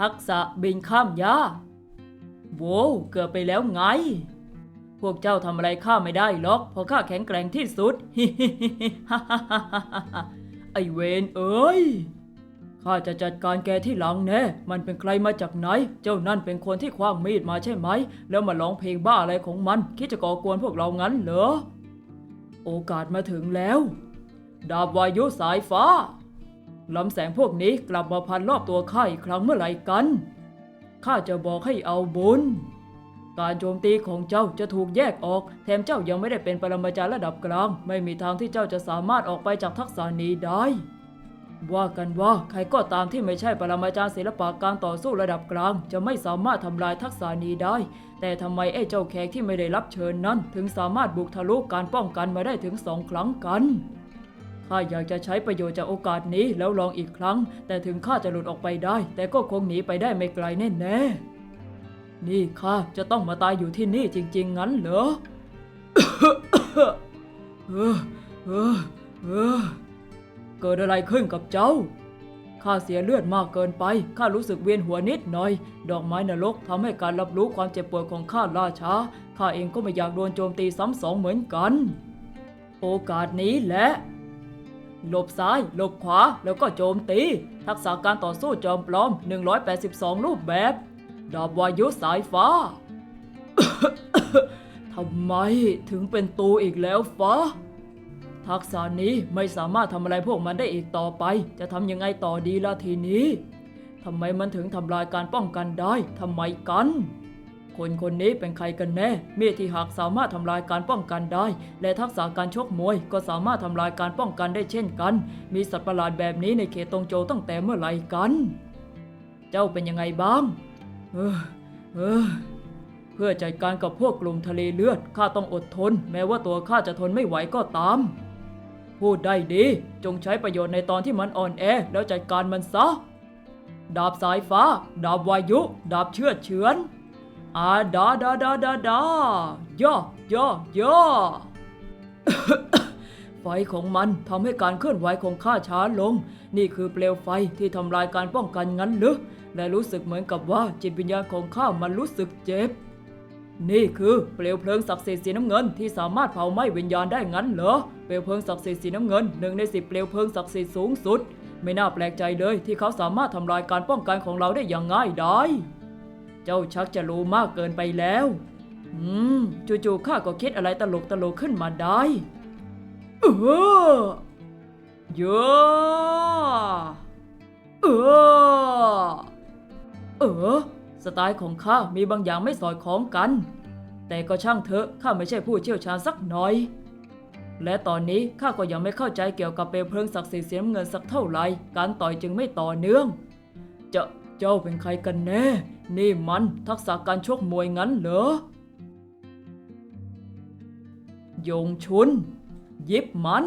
ทักษะบินข้ามหญ้าโว้วเกือบไปแล้วไง พวกเจ้าทำอะไรข้าไม่ได้หรอกเพราะข้าแข็งแกร่งที่สุดฮ่าฮ่าฮ่าฮ่าไอเวนเอ้ยข้าจะจัดการแกที่หลังแน่ มันเป็นใครมาจากไหน เจ้านั่นเป็นคนที่คว้างมีดมาใช่ไหม แล้วมาร้องเพลงบ้าอะไรของมัน คิดจะก่อกวนพวกเรางั้นเหรอ โอกาสมาถึงแล้ว ดาบวายุสายฟ้า ลำแสงพวกนี้กลับมาพันรอบตัวข้าอีกครั้งเมื่อไหร่กัน ข้าจะบอกให้เอาบุญ การโจมตีของเจ้าจะถูกแยกออก แถมเจ้ายังไม่ได้เป็นปรมาจารย์ระดับกลาง ไม่มีทางที่เจ้าจะสามารถออกไปจากทักษะนี้ได้ ว่ากันว่าใครก็ตามที่ไม่ใช่ปรมาจารย์ศิลปะการต่อสู้ระดับกลาง จะไม่สามารถทำลายทักษะนี้ได้ แต่ทำไมไอ้เจ้าแขกที่ไม่ได้รับเชิญนั้น ถึงสามารถบุกทะลุการป้องกันมาได้ถึงสองครั้งกัน ข้าอยากจะใช้ประโยชน์จากโอกาสนี้แล้วลองอีกครั้ง แต่ถึงข้าจะหลุดออกไปได้ แต่ก็คงหนีไปได้ไม่ไกลแน่แน่นี่ข้าจะต้องมาตายอยู่ที่นี่จริง ๆ งั้นเหรอเออเออเออเกิดอะไรขึ้นกับเจ้าข้าเสียเลือดมากเกินไป ข้ารู้สึกเวียนหัวนิดหน่อย ดอกไม้นรกทำให้การรับรู้ความเจ็บปวดของข้าล่าช้า ข้าเองก็ไม่อยากโดนโจมตีซ้ำสองเหมือนกัน โอกาสนี้แหละ หลบซ้าย หลบขวา แล้วก็โจมตี ทักษะการต่อสู้จอมปลอม 182 รูปแบบ ดาบวายุสายฟ้า ทำไมถึงเป็นตูอีกแล้วฟ้า ทักษะนี้ไม่สามารถทำอะไรพวกมันได้อีกต่อไป จะทำยังไงต่อดีล่ะทีนี้ ทำไมมันถึงทำลายการป้องกันได้ ทำไมกัน คนคนนี้เป็นใครกันแน่ มีดที่หักสามารถทำลายการป้องกันได้ และทักษะการชกมวยก็สามารถทำลายการป้องกันได้เช่นกัน มีสัตว์ประหลาดแบบนี้ในเขตตงโจตั้งแต่เมื่อไหร่กัน เจ้าเป็นยังไงบ้าง เออ เออ เพื่อจัดการกับพวกกลุ่มทะเลเลือดข้าต้องอดทน แม้ว่าตัวข้าจะทนไม่ไหวก็ตาม พูดได้ดี จงใช้ประโยชน์ในตอนที่มันอ่อนแอแล้วจัดการมันซะ ดาบสายฟ้า ดาบวายุ ดาบเชือดเฉือน อาดาดาดาดาดาย่อย่อย่อไฟของมันทำให้การเคลื่อนไหวของข้าช้าลง นี่คือเปลวไฟที่ทำลายการป้องกันงั้นหรือและรู้สึกเหมือนกับว่าจิตวิญญาณของข้ามันรู้สึกเจ็บ นี่คือเปลวเพลิงศักดิ์สิทธิ์สีน้ำเงินที่สามารถเผาไหม้วิญญาณได้งั้นเหรอ เปลวเพลิงศักดิ์สิทธิ์สีน้ำเงินหนึ่งในสิบเปลวเพลิงศักดิ์สิทธิ์สูงสุด ไม่น่าแปลกใจเลยที่เขาสามารถทำลายการป้องกันของเราได้อย่างง่ายดาย เจ้าชักจะรู้มากเกินไปแล้ว อืม จู่ๆข้าก็คิดอะไรตลกตลกขึ้นมาได้ เออเยอะเออ เออ สไตล์ของข้ามีบางอย่างไม่สอดคล้องกัน แต่ก็ช่างเถอะ ข้าไม่ใช่ผู้เชี่ยวชาญสักหน่อย และตอนนี้ข้าก็ยังไม่เข้าใจเกี่ยวกับเปลวเพลิงศักดิ์สิทธิ์สีน้ำเงินสักเท่าไหร่ การต่อยจึงไม่ต่อเนื่อง เจ้าเจ้าเป็นใครกันแน่ นี่มันทักษะการชกมวยงั้นเหรอยงชุน ยิบมัน